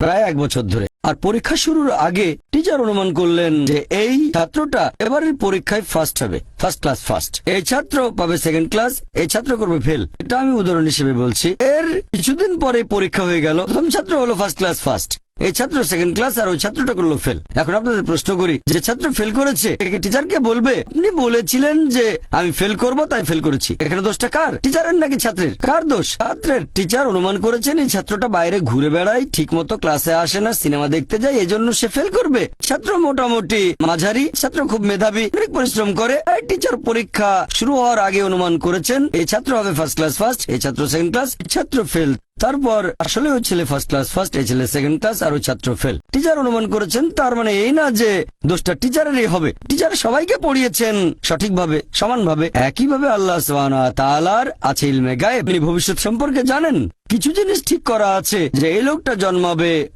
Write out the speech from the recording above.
প্রায় এক বছর ধরে। আর পরীক্ষা শুরুর আগে টিচার অনুমান করলেন যে এই ছাত্রটা এবারের পরীক্ষায় ফার্স্ট হবে। ফার্স্ট ক্লাস ফার্স্ট এই ছাত্র পাবে সেকেন্ড ক্লাস এই ছাত্র করবে ফেল এটা আমি উদাহরণ হিসেবে বলছি। এর কিছুদিন পরে পরীক্ষা হয়ে গেল। প্রথম ছাত্র হলো ফার্স্ট ক্লাস ফার্স্ট এই ছাত্র সেকেন্ড ক্লাস আর ওই ছাত্রটা করল ফেল এখন আপনাদের প্রশ্ন করি, যে ছাত্র ফেল করেছে টিচারকে বলবে? আপনি বলেছিলেন যে আমি ফেল করব, তাই ফেল করেছি। এখানে দোষটা কার? টিচারের নাকি ছাত্রের? কার দোষ? ছাত্রের। টিচার অনুমান করেছেন, এই ছাত্রটা বাইরে ঘুরে বেড়ায় ঠিক মতো ক্লাসে আসে না সিনেমা দেখতে যায়, এজন্য সে ফেল করবে। ছাত্র মোটামুটি মাঝারি, ছাত্র খুব মেধাবী, অনেক পরিশ্রম করে টিচার পরীক্ষা শুরু হওয়ার আগে অনুমান করেছেন এই ছাত্র হবে ফার্স্ট ক্লাস ফার্স্ট এই ছাত্র সেকেন্ড ক্লাস ছাত্র ফেল তারপর, আসলে ওই ছেলে ফার্স্ট ক্লাস ফার্স্ট এই ছেলে সেকেন্ড ক্লাস আর ওই ছাত্র ফেল টিচার অনুমান করেছেন, তার মানে এই না যে দোষটা টিচারেরই হবে। টিচার সবাইকে পড়িয়েছেন সঠিকভাবে, সমানভাবে। একইভাবে আল্লাহ তালার আছে ইলমে তিনি ভবিষ্যৎ সম্পর্কে জানেন। কিছু জিনিস ঠিক করা আছে যে এই লোকটা জন্মাবে